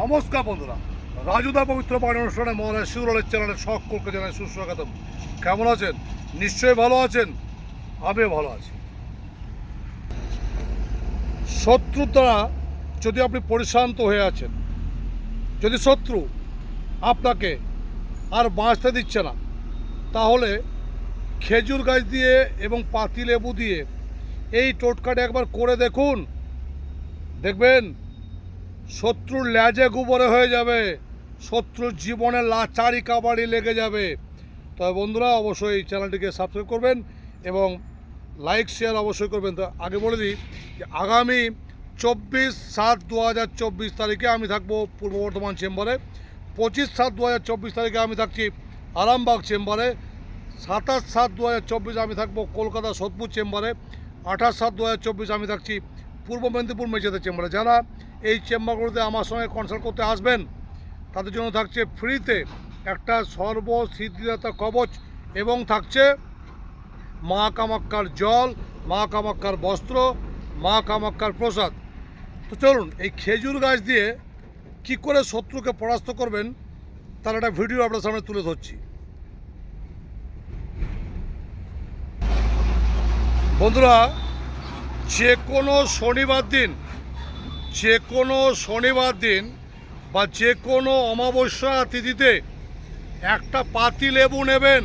নমস্কার বন্ধুরা। রাজুদা পবিত্র পাঠ অনুষ্ঠানে মহারাজ শিউরের চ্যানেলের সকলকে জানাই সুস্বাগতম। কেমন আছেন? নিশ্চয়ই ভালো আছেন? আমিও ভালো আছি। শত্রুর দ্বারা যদি আপনি পরিশ্রান্ত হয়ে আছেন, যদি শত্রু আপনাকে আর বাঁচতে দিচ্ছে না, তাহলে খেজুর গাছ দিয়ে এবং পাতি লেবু দিয়ে এই টোটকাটা একবার করে দেখুন। দেখবেন শত্রুর ল্যাজে গুবরে হয়ে যাবে, শত্রুর জীবনে লাচারি কাবাড়ি লেগে যাবে। তবে বন্ধুরা, অবশ্যই চ্যানেলটিকে সাবস্ক্রাইব করবেন এবং লাইক শেয়ার অবশ্যই করবেন। তো আগে বলে দিই যে আগামী চব্বিশ সাত দু হাজার চব্বিশ তারিখে আমি থাকব পূর্ব বর্ধমান চেম্বারে। পঁচিশ সাত দু হাজার চব্বিশ তারিখে আমি থাকছি আরামবাগ চেম্বারে। সাতাশ সাত দু হাজার চব্বিশ আমি থাকব কলকাতা সোদপুর চেম্বারে। আঠাশ সাত দু হাজার চব্বিশ আমি থাকছি পূর্ব মেদিনীপুর মেচেদের চেম্বারে। যারা এই চেম্বারগুলোতে আমার সঙ্গে কনসাল্ট করতে আসবেন। তাদের জন্য থাকছে ফ্রিতে একটা সর্বসিদ্ধিদাতা কবচ এবং থাকছে মা কামাক্কার জল, মা কামাক্কার বস্ত্র, মা কামাক্কার প্রসাদ। তো চলুন, এই খেজুর গাছ দিয়ে কি করে শত্রুকে পরাস্ত করবেন, তার একটা ভিডিও আপনার সামনে তুলে ধরছি। বন্ধুরা, যে কোনো শনিবার দিন যে কোনো শনিবার দিন বা যে কোনো অমাবস্যা তিথিতে একটা পাতি লেবু নেবেন।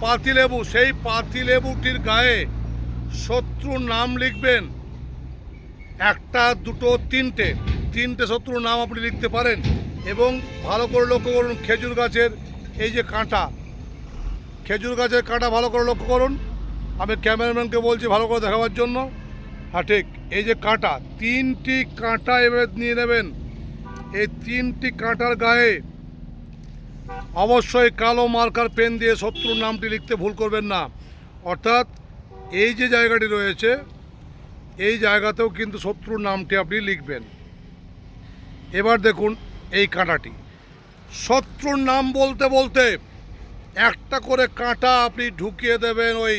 পাতি লেবু, সেই পাতি লেবুটির গায়ে শত্রুর নাম লিখবেন। একটা, দুটো, তিনটে তিনটে শত্রুর নাম আপনি লিখতে পারেন এবং ভালো করে লক্ষ্য করুন খেজুর গাছের এই যে কাঁটা। খেজুর গাছের কাঁটা ভালো করে লক্ষ্য করুন। আমি ক্যামেরাম্যানকে বলছি ভালো করে দেখাবার জন্য। হ্যাঁ ঠিক। এই যে কাঁটা, তিনটি কাঁটা এবারে নিয়ে নেবেন। এই তিনটি কাঁটার গায়ে অবশ্যই কালো মার্কার পেন দিয়ে শত্রুর নামটি লিখতে ভুল করবেন না। অর্থাৎ এই যে জায়গাটি রয়েছে, এই জায়গাতেও কিন্তু শত্রুর নামটি আপনি লিখবেন। এবার দেখুন এই কাঁটাটি। শত্রুর নাম বলতে বলতে একটা করে কাঁটা আপনি ঢুকিয়ে দেবেন ওই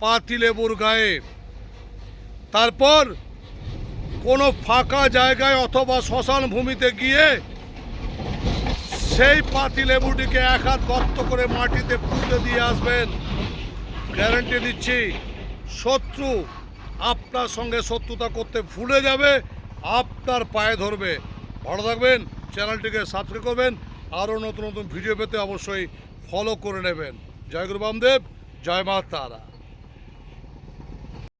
পাতিলেবুর গায়ে। তারপর কোনো ফাঁকা জায়গায় অথবা শ্মশান ভূমিতে গিয়ে সেই পাতিলেবুটিকে এক হাত গর্ত করে মাটিতে পুঁতে দিয়ে আসবেন। গ্যারান্টি দিচ্ছি, শত্রু আপনার সঙ্গে শত্রুতা করতে ভুলে যাবে, আপনার পায়ে ধরবে। ভালো থাকবেন, চ্যানেলটিকে সাবস্ক্রাইব করবেন, আরও নতুন নতুন ভিডিও পেতে অবশ্যই ফলো করে নেবেন। জয় গুরু বামদেব, জয় মা তারা।